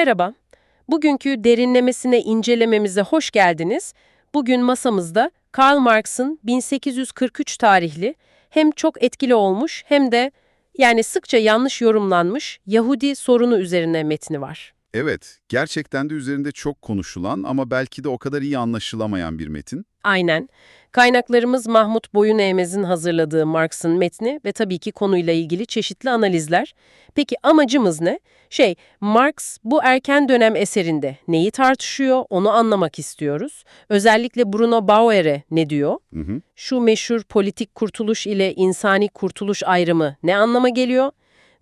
Merhaba. Bugünkü derinlemesine incelememize hoş geldiniz. Bugün masamızda Karl Marx'ın 1843 tarihli hem çok etkili olmuş hem de yani sıkça yanlış yorumlanmış Yahudi sorunu üzerine metni var. Evet, gerçekten de üzerinde çok konuşulan ama belki de o kadar iyi anlaşılamayan bir metin. Aynen. Kaynaklarımız Mahmut Boyun Eğmez'in hazırladığı Marx'ın metni ve tabii ki konuyla ilgili çeşitli analizler. Peki amacımız ne? Şey, Marx bu erken dönem eserinde neyi tartışıyor onu anlamak istiyoruz. Özellikle Bruno Bauer'e ne diyor? Hı hı. Şu meşhur politik kurtuluş ile insani kurtuluş ayrımı ne anlama geliyor?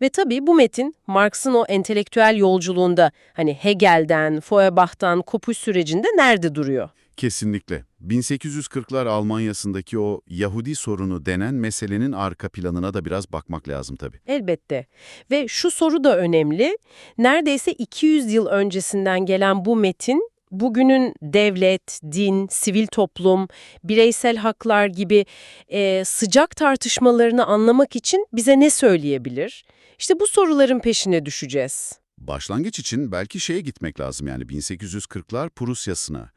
Ve tabii bu metin Marx'ın o entelektüel yolculuğunda hani Hegel'den, Feuerbach'tan kopuş sürecinde nerede duruyor? Kesinlikle. 1840'lar Almanya'sındaki o Yahudi sorunu denen meselenin arka planına da biraz bakmak lazım tabii. Elbette. Ve şu soru da önemli. Neredeyse 200 yıl öncesinden gelen bu metin bugünün devlet, din, sivil toplum, bireysel haklar gibi e, sıcak tartışmalarını anlamak için bize ne söyleyebilir? İşte bu soruların peşine düşeceğiz. Başlangıç için belki şeye gitmek lazım yani 1840'lar Prusya'sına.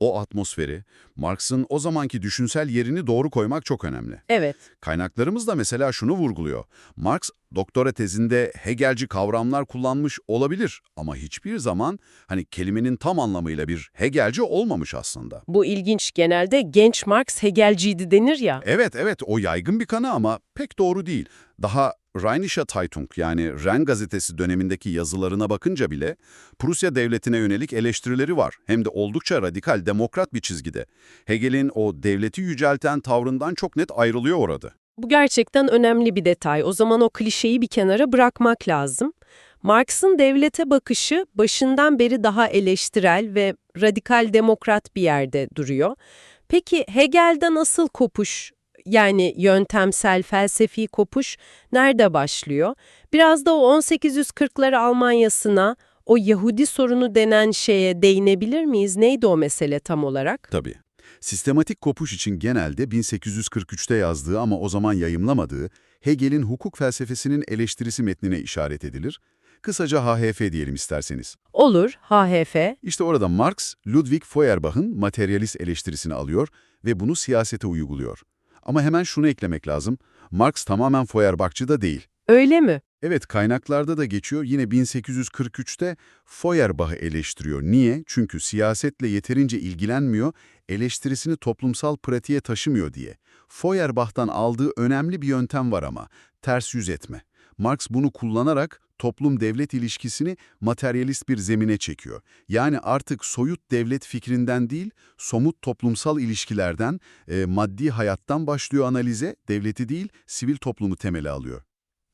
O atmosferi, Marx'ın o zamanki düşünsel yerini doğru koymak çok önemli. Evet. Kaynaklarımız da mesela şunu vurguluyor. Marx doktora tezinde Hegelci kavramlar kullanmış olabilir ama hiçbir zaman hani kelimenin tam anlamıyla bir Hegelci olmamış aslında. Bu ilginç. Genelde genç Marx Hegelciydi denir ya. Evet evet o yaygın bir kanı ama pek doğru değil. Daha Rheinische Zeitung yani Ren gazetesi dönemindeki yazılarına bakınca bile Prusya devletine yönelik eleştirileri var. Hem de oldukça radikal, demokrat bir çizgide. Hegel'in o devleti yücelten tavrından çok net ayrılıyor orada. Bu gerçekten önemli bir detay. O zaman o klişeyi bir kenara bırakmak lazım. Marx'ın devlete bakışı başından beri daha eleştirel ve radikal demokrat bir yerde duruyor. Peki Hegel'den asıl kopuş, yani yöntemsel, felsefi kopuş nerede başlıyor? Biraz da o 1840'lar Almanya'sına, o Yahudi sorunu denen şeye değinebilir miyiz? Neydi o mesele tam olarak? Tabii. Sistematik kopuş için genelde 1843'te yazdığı ama o zaman yayımlamadığı Hegel'in hukuk felsefesinin eleştirisi metnine işaret edilir. Kısaca HHF diyelim isterseniz. Olur, HHF. İşte orada Marx, Ludwig Feuerbach'ın materyalist eleştirisini alıyor ve bunu siyasete uyguluyor. Ama hemen şunu eklemek lazım, Marx tamamen Feuerbachçı da değil. Öyle mi? Evet, kaynaklarda da geçiyor. Yine 1843'te Feuerbach'ı eleştiriyor. Niye? Çünkü siyasetle yeterince ilgilenmiyor, eleştirisini toplumsal pratiğe taşımıyor diye. Feuerbach'tan aldığı önemli bir yöntem var ama, ters yüz etme. Marx bunu kullanarak toplum-devlet ilişkisini materyalist bir zemine çekiyor. Yani artık soyut devlet fikrinden değil, somut toplumsal ilişkilerden, e, maddi hayattan başlıyor analize, devleti değil, sivil toplumu temeli alıyor.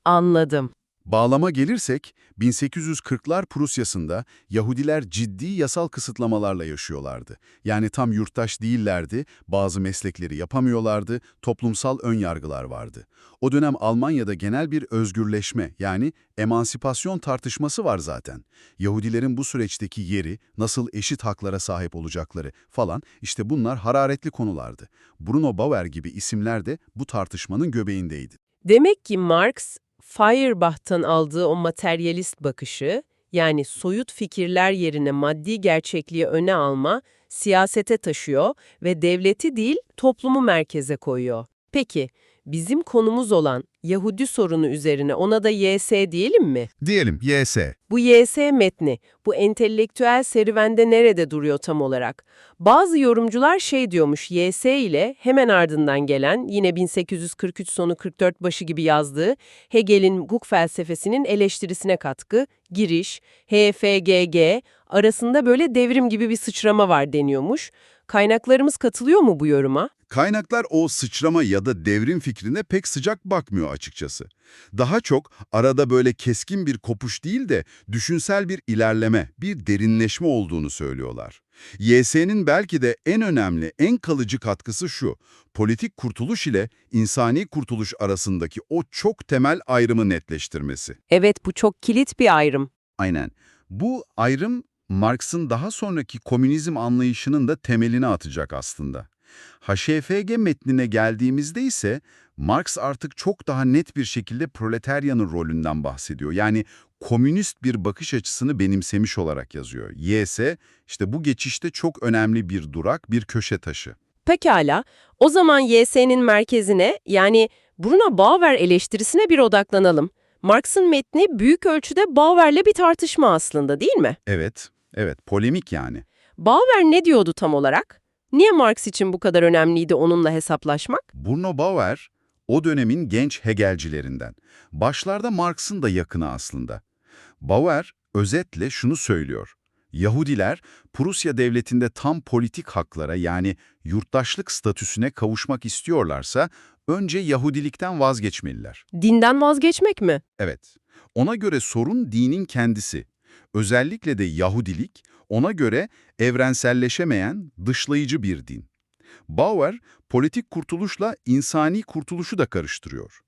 Anladım. Bağlama gelirsek, 1840'lar Prusya'sında Yahudiler ciddi yasal kısıtlamalarla yaşıyorlardı. Yani tam yurttaş değillerdi, bazı meslekleri yapamıyorlardı, toplumsal önyargılar vardı. O dönem Almanya'da genel bir özgürleşme yani emansipasyon tartışması var zaten. Yahudilerin bu süreçteki yeri, nasıl eşit haklara sahip olacakları falan işte bunlar hararetli konulardı. Bruno Bauer gibi isimler de bu tartışmanın göbeğindeydi. Demek ki Marx, Feuerbach'tan aldığı o materyalist bakışı, yani soyut fikirler yerine maddi gerçekliği öne alma, siyasete taşıyor ve devleti değil toplumu merkeze koyuyor. Peki, bizim konumuz olan Yahudi sorunu üzerine ona da YS diyelim mi? Diyelim YS. Bu YS metni, bu entelektüel serüvende nerede duruyor tam olarak? Bazı yorumcular şey diyormuş, YS ile hemen ardından gelen, yine 1843 sonu 44 başı gibi yazdığı Hegel'in hukuk felsefesinin eleştirisine katkı, giriş, HFGG arasında böyle devrim gibi bir sıçrama var deniyormuş. Kaynaklarımız katılıyor mu bu yoruma? Kaynaklar o sıçrama ya da devrim fikrine pek sıcak bakmıyor açıkçası. Daha çok arada böyle keskin bir kopuş değil de düşünsel bir ilerleme, bir derinleşme olduğunu söylüyorlar. YS'nin belki de en önemli, en kalıcı katkısı şu, politik kurtuluş ile insani kurtuluş arasındaki o çok temel ayrımı netleştirmesi. Evet, bu çok kilit bir ayrım. Aynen. Bu ayrım Marx'ın daha sonraki komünizm anlayışının da temelini atacak aslında. HFG metnine geldiğimizde ise Marx artık çok daha net bir şekilde proletaryanın rolünden bahsediyor. Yani komünist bir bakış açısını benimsemiş olarak yazıyor. YS işte bu geçişte çok önemli bir durak, bir köşe taşı. Pekala, o zaman YS'nin merkezine yani Bruno Bauer eleştirisine bir odaklanalım. Marx'ın metni büyük ölçüde Bauer'le bir tartışma aslında değil mi? Evet, evet polemik yani. Bauer ne diyordu tam olarak? Niye Marx için bu kadar önemliydi onunla hesaplaşmak? Bruno Bauer o dönemin genç Hegelcilerinden. Başlarda Marx'ın da yakını aslında. Bauer özetle şunu söylüyor. Yahudiler Prusya devletinde tam politik haklara yani yurttaşlık statüsüne kavuşmak istiyorlarsa önce Yahudilikten vazgeçmeliler. Dinden vazgeçmek mi? Evet, ona göre sorun dinin kendisi. Özellikle de Yahudilik ona göre evrenselleşemeyen, dışlayıcı bir din. Bauer, politik kurtuluşla insani kurtuluşu da karıştırıyor.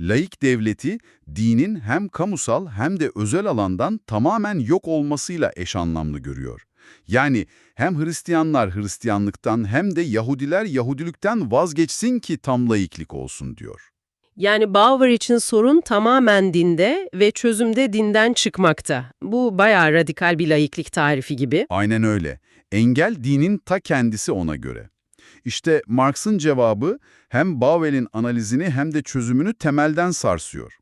Laik devleti, dinin hem kamusal hem de özel alandan tamamen yok olmasıyla eş anlamlı görüyor. Yani hem Hristiyanlar Hristiyanlıktan hem de Yahudiler Yahudilikten vazgeçsin ki tam laiklik olsun diyor. Yani Bauer için sorun tamamen dinde ve çözümde dinden çıkmakta. Bu bayağı radikal bir laiklik tarifi gibi. Aynen öyle. Engel dinin ta kendisi ona göre. İşte Marx'ın cevabı hem Bauer'in analizini hem de çözümünü temelden sarsıyor.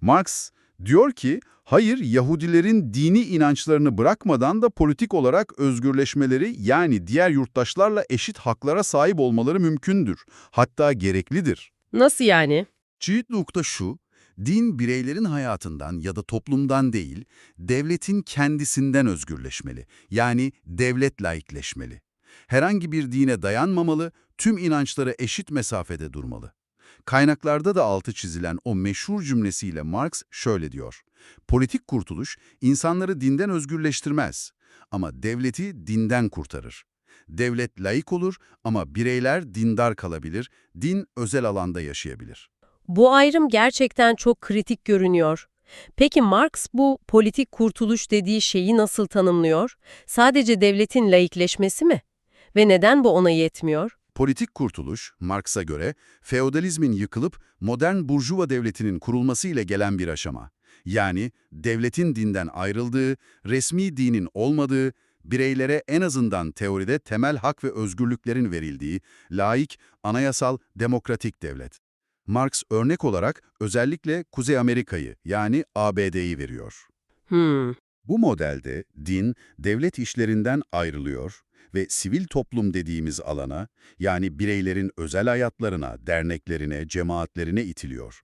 Marx diyor ki, hayır Yahudilerin dini inançlarını bırakmadan da politik olarak özgürleşmeleri yani diğer yurttaşlarla eşit haklara sahip olmaları mümkündür. Hatta gereklidir. Nasıl yani? Cirit nokta şu, din bireylerin hayatından ya da toplumdan değil, devletin kendisinden özgürleşmeli. Yani devlet laikleşmeli. Herhangi bir dine dayanmamalı, tüm inançlara eşit mesafede durmalı. Kaynaklarda da altı çizilen o meşhur cümlesiyle Marx şöyle diyor. Politik kurtuluş insanları dinden özgürleştirmez ama devleti dinden kurtarır. Devlet laik olur ama bireyler dindar kalabilir, din özel alanda yaşayabilir. Bu ayrım gerçekten çok kritik görünüyor. Peki Marx bu politik kurtuluş dediği şeyi nasıl tanımlıyor? Sadece devletin laikleşmesi mi? Ve neden bu ona yetmiyor? Politik kurtuluş, Marx'a göre, feodalizmin yıkılıp modern burjuva devletinin kurulması ile gelen bir aşama. Yani devletin dinden ayrıldığı, resmi dinin olmadığı, bireylere en azından teoride temel hak ve özgürlüklerin verildiği, laik, anayasal, demokratik devlet. Marx örnek olarak özellikle Kuzey Amerika'yı yani ABD'yi veriyor. Hmm. Bu modelde din, devlet işlerinden ayrılıyor ve sivil toplum dediğimiz alana, yani bireylerin özel hayatlarına, derneklerine, cemaatlerine itiliyor.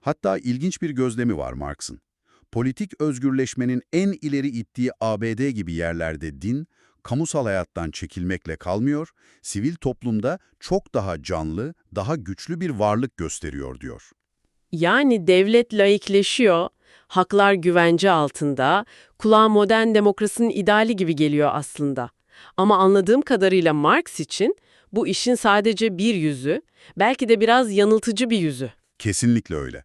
Hatta ilginç bir gözlemi var Marx'ın. Politik özgürleşmenin en ileri ittiği ABD gibi yerlerde din, kamusal hayattan çekilmekle kalmıyor, sivil toplumda çok daha canlı, daha güçlü bir varlık gösteriyor diyor. Yani devlet laikleşiyor, haklar güvence altında, kulağa modern demokrasinin ideali gibi geliyor aslında. Ama anladığım kadarıyla Marx için bu işin sadece bir yüzü, belki de biraz yanıltıcı bir yüzü. Kesinlikle öyle.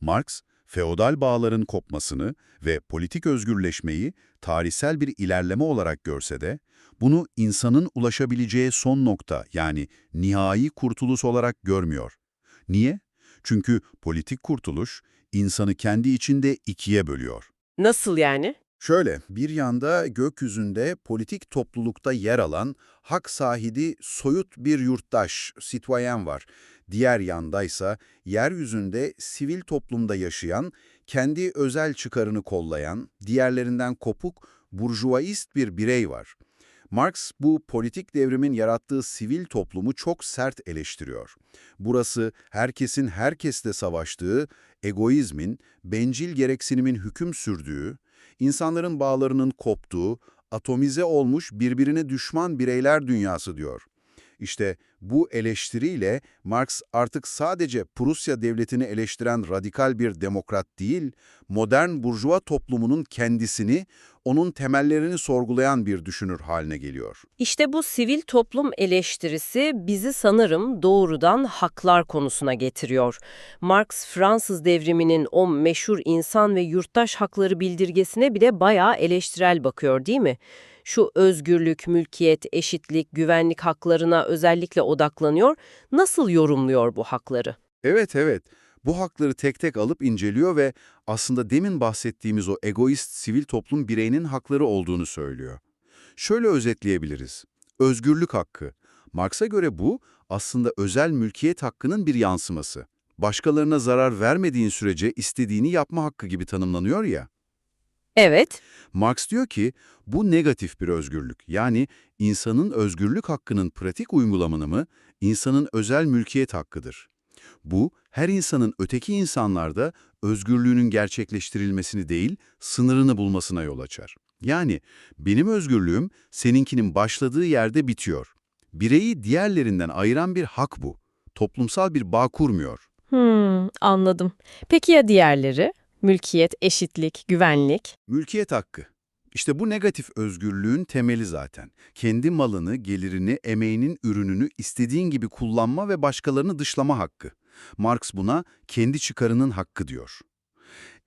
Marx, feodal bağların kopmasını ve politik özgürleşmeyi tarihsel bir ilerleme olarak görse de, bunu insanın ulaşabileceği son nokta yani nihai kurtuluş olarak görmüyor. Niye? Çünkü politik kurtuluş insanı kendi içinde ikiye bölüyor. Nasıl yani? Şöyle, bir yanda gökyüzünde politik toplulukta yer alan hak sahibi soyut bir yurttaş, sitwayen var. Diğer yandaysa yeryüzünde sivil toplumda yaşayan, kendi özel çıkarını kollayan, diğerlerinden kopuk, burjuvaist bir birey var. Marx bu politik devrimin yarattığı sivil toplumu çok sert eleştiriyor. Burası herkesin herkesle savaştığı, egoizmin, bencil gereksinimin hüküm sürdüğü, insanların bağlarının koptuğu, atomize olmuş birbirine düşman bireyler dünyası diyor. İşte bu eleştiriyle Marx artık sadece Prusya devletini eleştiren radikal bir demokrat değil, modern burjuva toplumunun kendisini, onun temellerini sorgulayan bir düşünür haline geliyor. İşte bu sivil toplum eleştirisi bizi sanırım doğrudan haklar konusuna getiriyor. Marx Fransız devriminin o meşhur insan ve yurttaş hakları bildirgesine bile bayağı eleştirel bakıyor değil mi? Şu özgürlük, mülkiyet, eşitlik, güvenlik haklarına özellikle odaklanıyor. Nasıl yorumluyor bu hakları? Evet, evet. Bu hakları tek tek alıp inceliyor ve aslında demin bahsettiğimiz o egoist sivil toplum bireyinin hakları olduğunu söylüyor. Şöyle özetleyebiliriz. Özgürlük hakkı. Marx'a göre bu aslında özel mülkiyet hakkının bir yansıması. Başkalarına zarar vermediğin sürece istediğini yapma hakkı gibi tanımlanıyor ya. Evet. Marx diyor ki bu negatif bir özgürlük. Yani insanın özgürlük hakkının pratik uygulamanı mı insanın özel mülkiyet hakkıdır. Bu her insanın öteki insanlarda özgürlüğünün gerçekleştirilmesini değil sınırını bulmasına yol açar. Yani benim özgürlüğüm seninkinin başladığı yerde bitiyor. Bireyi diğerlerinden ayıran bir hak bu. Toplumsal bir bağ kurmuyor. Hmm, anladım. Peki ya diğerleri? Mülkiyet, eşitlik, güvenlik? Mülkiyet hakkı. İşte bu negatif özgürlüğün temeli zaten. Kendi malını, gelirini, emeğinin ürününü istediğin gibi kullanma ve başkalarını dışlama hakkı. Marx buna kendi çıkarının hakkı diyor.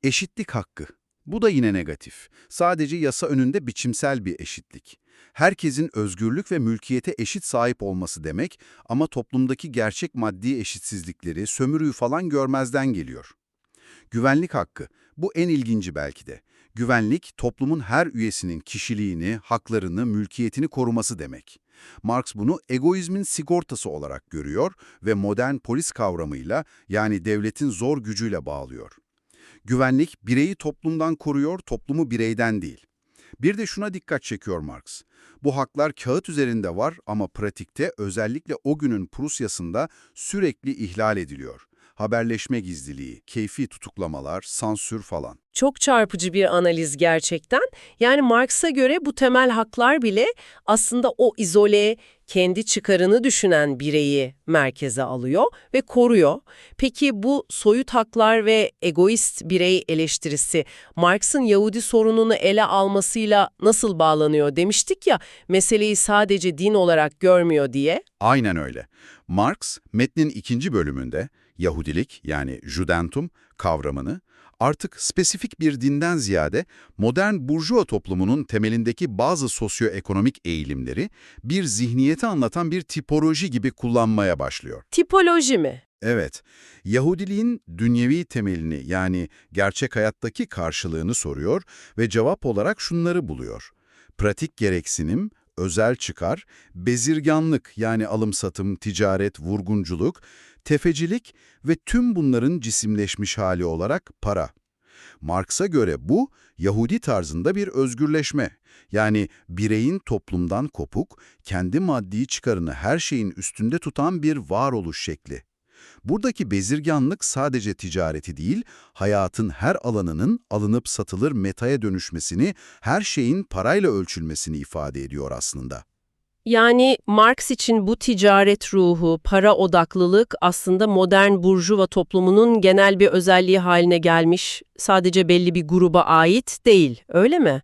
Eşitlik hakkı. Bu da yine negatif. Sadece yasa önünde biçimsel bir eşitlik. Herkesin özgürlük ve mülkiyete eşit sahip olması demek ama toplumdaki gerçek maddi eşitsizlikleri, sömürüyü falan görmezden geliyor. Güvenlik hakkı. Bu en ilginci belki de. Güvenlik, toplumun her üyesinin kişiliğini, haklarını, mülkiyetini koruması demek. Marx bunu egoizmin sigortası olarak görüyor ve modern polis kavramıyla yani devletin zor gücüyle bağlıyor. Güvenlik, bireyi toplumdan koruyor, toplumu bireyden değil. Bir de şuna dikkat çekiyor Marx. Bu haklar kağıt üzerinde var ama pratikte özellikle o günün Prusya'sında sürekli ihlal ediliyor. Haberleşme gizliliği, keyfi tutuklamalar, sansür falan. Çok çarpıcı bir analiz gerçekten. Yani Marx'a göre bu temel haklar bile aslında o izole, kendi çıkarını düşünen bireyi merkeze alıyor ve koruyor. Peki bu soyut haklar ve egoist birey eleştirisi Marx'ın Yahudi sorununu ele almasıyla nasıl bağlanıyor demiştik ya, meseleyi sadece din olarak görmüyor diye. Aynen öyle. Marx, metnin ikinci bölümünde Yahudilik yani Judentum kavramını artık spesifik bir dinden ziyade modern burjuva toplumunun temelindeki bazı sosyoekonomik eğilimleri bir zihniyeti anlatan bir tipoloji gibi kullanmaya başlıyor. Tipoloji mi? Evet, Yahudiliğin dünyevi temelini yani gerçek hayattaki karşılığını soruyor ve cevap olarak şunları buluyor. Pratik gereksinim, özel çıkar, bezirganlık yani alım-satım, ticaret, vurgunculuk, tefecilik ve tüm bunların cisimleşmiş hali olarak para. Marx'a göre bu, Yahudi tarzında bir özgürleşme. Yani bireyin toplumdan kopuk, kendi maddi çıkarını her şeyin üstünde tutan bir varoluş şekli. Buradaki bezirganlık sadece ticareti değil, hayatın her alanının alınıp satılır metaya dönüşmesini, her şeyin parayla ölçülmesini ifade ediyor aslında. Yani Marx için bu ticaret ruhu, para odaklılık aslında modern burjuva toplumunun genel bir özelliği haline gelmiş, sadece belli bir gruba ait değil, öyle mi?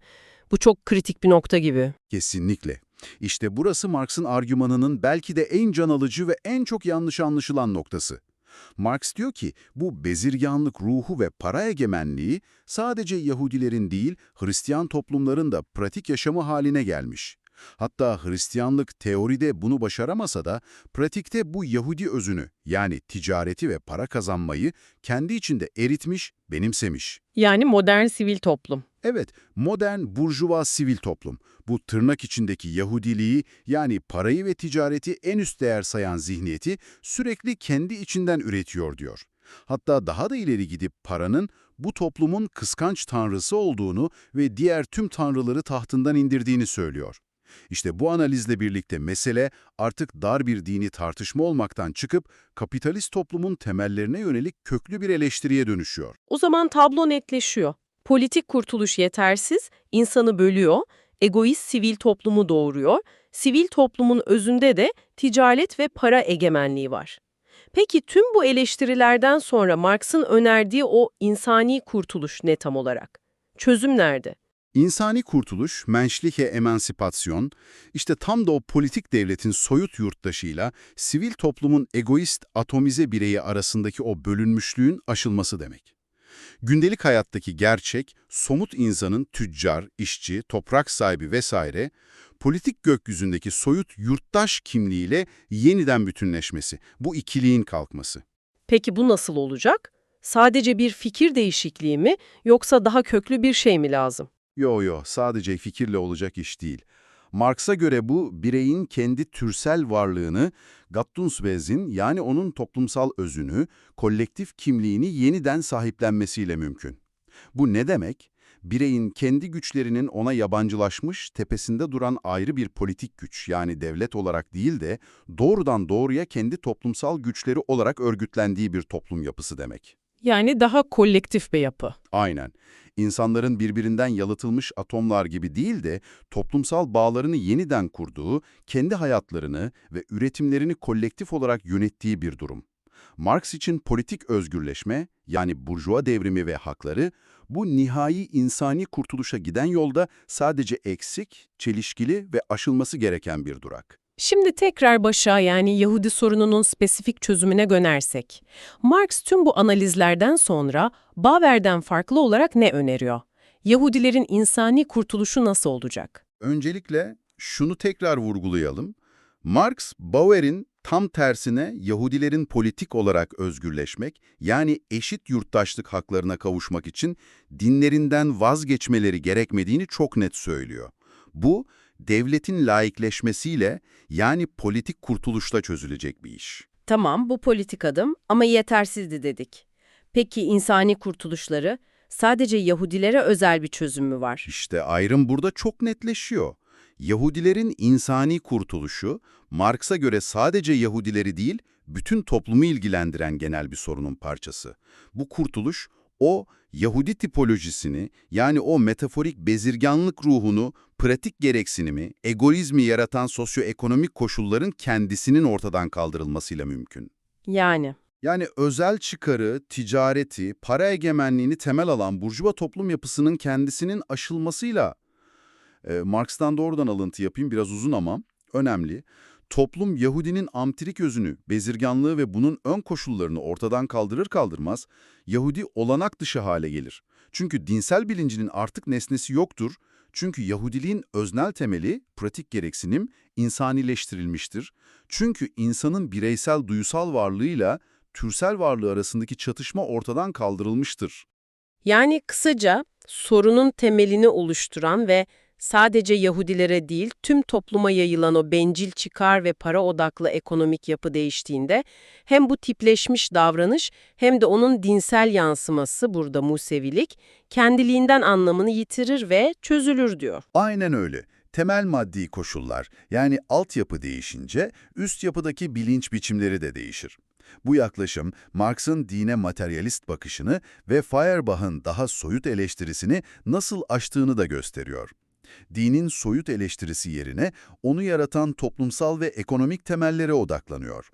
Bu çok kritik bir nokta gibi. Kesinlikle. İşte burası Marx'ın argümanının belki de en can alıcı ve en çok yanlış anlaşılan noktası. Marx diyor ki bu bezirganlık ruhu ve para egemenliği sadece Yahudilerin değil Hristiyan toplumların da pratik yaşamı haline gelmiş. Hatta Hristiyanlık teoride bunu başaramasa da pratikte bu Yahudi özünü yani ticareti ve para kazanmayı kendi içinde eritmiş, benimsemiş. Yani modern sivil toplum. Evet, modern burjuva sivil toplum. Bu tırnak içindeki Yahudiliği yani parayı ve ticareti en üst değer sayan zihniyeti sürekli kendi içinden üretiyor diyor. Hatta daha da ileri gidip paranın bu toplumun kıskanç tanrısı olduğunu ve diğer tüm tanrıları tahtından indirdiğini söylüyor. İşte bu analizle birlikte mesele artık dar bir dini tartışma olmaktan çıkıp kapitalist toplumun temellerine yönelik köklü bir eleştiriye dönüşüyor. O zaman tablo netleşiyor. Politik kurtuluş yetersiz, insanı bölüyor, egoist sivil toplumu doğuruyor, sivil toplumun özünde de ticaret ve para egemenliği var. Peki tüm bu eleştirilerden sonra Marx'ın önerdiği o insani kurtuluş ne tam olarak? Çözüm nerede? İnsani kurtuluş, menschliche emansipasyon, işte tam da o politik devletin soyut yurttaşıyla sivil toplumun egoist, atomize bireyi arasındaki o bölünmüşlüğün aşılması demek. Gündelik hayattaki gerçek, somut insanın tüccar, işçi, toprak sahibi vesaire, politik gökyüzündeki soyut yurttaş kimliğiyle yeniden bütünleşmesi, bu ikiliğin kalkması. Peki bu nasıl olacak? Sadece bir fikir değişikliği mi yoksa daha köklü bir şey mi lazım? Yo yo, sadece fikirle olacak iş değil. Marx'a göre bu, bireyin kendi türsel varlığını, Gattungswesen yani onun toplumsal özünü, kolektif kimliğini yeniden sahiplenmesiyle mümkün. Bu ne demek? Bireyin kendi güçlerinin ona yabancılaşmış, tepesinde duran ayrı bir politik güç yani devlet olarak değil de doğrudan doğruya kendi toplumsal güçleri olarak örgütlendiği bir toplum yapısı demek. Yani daha kolektif bir yapı. Aynen. İnsanların birbirinden yalıtılmış atomlar gibi değil de toplumsal bağlarını yeniden kurduğu, kendi hayatlarını ve üretimlerini kolektif olarak yönettiği bir durum. Marx için politik özgürleşme, yani burjuva devrimi ve hakları, bu nihai insani kurtuluşa giden yolda sadece eksik, çelişkili ve aşılması gereken bir durak. Şimdi tekrar başa yani Yahudi sorununun spesifik çözümüne dönersek. Marx tüm bu analizlerden sonra Bauer'den farklı olarak ne öneriyor? Yahudilerin insani kurtuluşu nasıl olacak? Öncelikle şunu tekrar vurgulayalım. Marx, Bauer'in tam tersine Yahudilerin politik olarak özgürleşmek, yani eşit yurttaşlık haklarına kavuşmak için dinlerinden vazgeçmeleri gerekmediğini çok net söylüyor. Bu, devletin laikleşmesiyle, yani politik kurtuluşla çözülecek bir iş. Tamam, bu politik adım ama yetersizdi dedik. Peki insani kurtuluşları sadece Yahudilere özel bir çözüm mü var? İşte ayrım burada çok netleşiyor. Yahudilerin insani kurtuluşu, Marx'a göre sadece Yahudileri değil, bütün toplumu ilgilendiren genel bir sorunun parçası. Bu kurtuluş, o Yahudi tipolojisini, yani o metaforik bezirganlık ruhunu, pratik gereksinimi, egoizmi yaratan sosyoekonomik koşulların kendisinin ortadan kaldırılmasıyla mümkün. Yani Yani özel çıkarı, ticareti, para egemenliğini temel alan burjuva toplum yapısının kendisinin aşılmasıyla, e, Marx'tan doğrudan alıntı yapayım biraz uzun ama önemli, toplum Yahudinin amtirik özünü, bezirganlığı ve bunun ön koşullarını ortadan kaldırır kaldırmaz, Yahudi olanak dışı hale gelir. Çünkü dinsel bilincinin artık nesnesi yoktur, çünkü Yahudiliğin öznel temeli, pratik gereksinim, insanileştirilmiştir. Çünkü insanın bireysel duyusal varlığıyla türsel varlığı arasındaki çatışma ortadan kaldırılmıştır. Yani kısaca sorunun temelini oluşturan ve sadece Yahudilere değil tüm topluma yayılan o bencil çıkar ve para odaklı ekonomik yapı değiştiğinde hem bu tipleşmiş davranış hem de onun dinsel yansıması burada Musevilik kendiliğinden anlamını yitirir ve çözülür diyor. Aynen öyle. Temel maddi koşullar, yani altyapı değişince üst yapıdaki bilinç biçimleri de değişir. Bu yaklaşım, Marx'ın dine materyalist bakışını ve Feuerbach'ın daha soyut eleştirisini nasıl aştığını da gösteriyor. Dinin soyut eleştirisi yerine onu yaratan toplumsal ve ekonomik temellere odaklanıyor.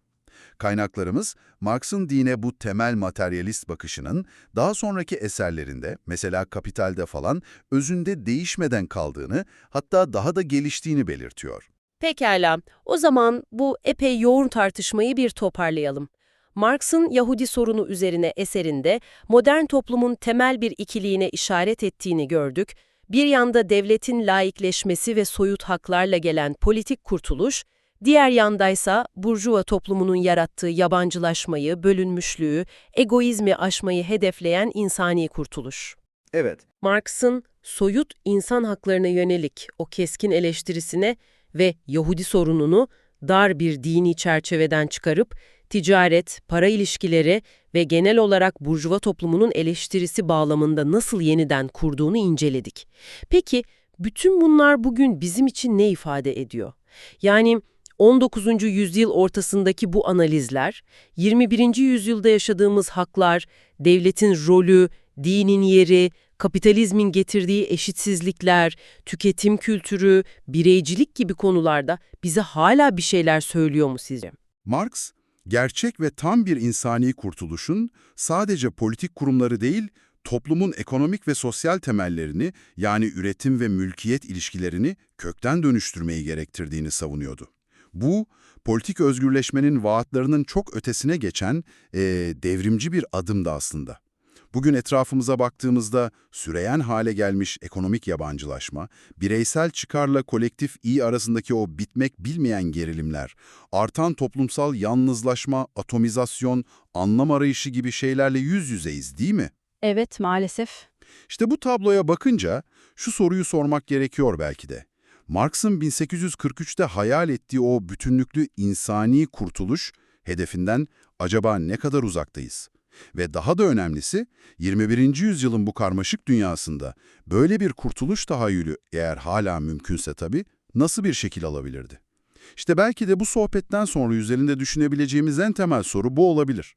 Kaynaklarımız, Marx'ın dine bu temel materyalist bakışının daha sonraki eserlerinde, mesela Kapital'de falan, özünde değişmeden kaldığını, hatta daha da geliştiğini belirtiyor. pekala. O zaman bu epey yoğun tartışmayı bir toparlayalım. Marx'ın Yahudi sorunu üzerine eserinde modern toplumun temel bir ikiliğine işaret ettiğini gördük. Bir yanda devletin laikleşmesi ve soyut haklarla gelen politik kurtuluş, diğer yandaysa burjuva toplumunun yarattığı yabancılaşmayı, bölünmüşlüğü, egoizmi aşmayı hedefleyen insani kurtuluş. Evet. Marx'ın soyut insan haklarına yönelik o keskin eleştirisine ve Yahudi sorununu dar bir dini çerçeveden çıkarıp ticaret, para ilişkileri ve genel olarak burjuva toplumunun eleştirisi bağlamında nasıl yeniden kurduğunu inceledik. Peki bütün bunlar bugün bizim için ne ifade ediyor? Yani 19. yüzyıl ortasındaki bu analizler, 21. yüzyılda yaşadığımız haklar, devletin rolü, dinin yeri, kapitalizmin getirdiği eşitsizlikler, tüketim kültürü, bireycilik gibi konularda bize hala bir şeyler söylüyor mu sizce? Marx, gerçek ve tam bir insani kurtuluşun sadece politik kurumları değil, toplumun ekonomik ve sosyal temellerini yani üretim ve mülkiyet ilişkilerini kökten dönüştürmeyi gerektirdiğini savunuyordu. Bu, politik özgürleşmenin vaatlarının çok ötesine geçen eee, devrimci bir adımdı aslında. Bugün etrafımıza baktığımızda süreyen hale gelmiş ekonomik yabancılaşma, bireysel çıkarla kolektif iyi arasındaki o bitmek bilmeyen gerilimler, artan toplumsal yalnızlaşma, atomizasyon, anlam arayışı gibi şeylerle yüz yüzeyiz değil mi? Evet, maalesef. İşte bu tabloya bakınca şu soruyu sormak gerekiyor belki de. Marx'ın 1843'te hayal ettiği o bütünlüklü insani kurtuluş hedefinden acaba ne kadar uzaktayız? Ve daha da önemlisi 21. yüzyılın bu karmaşık dünyasında böyle bir kurtuluş tahayyülü eğer hala mümkünse tabii nasıl bir şekil alabilirdi? İşte belki de bu sohbetten sonra üzerinde düşünebileceğimiz en temel soru bu olabilir.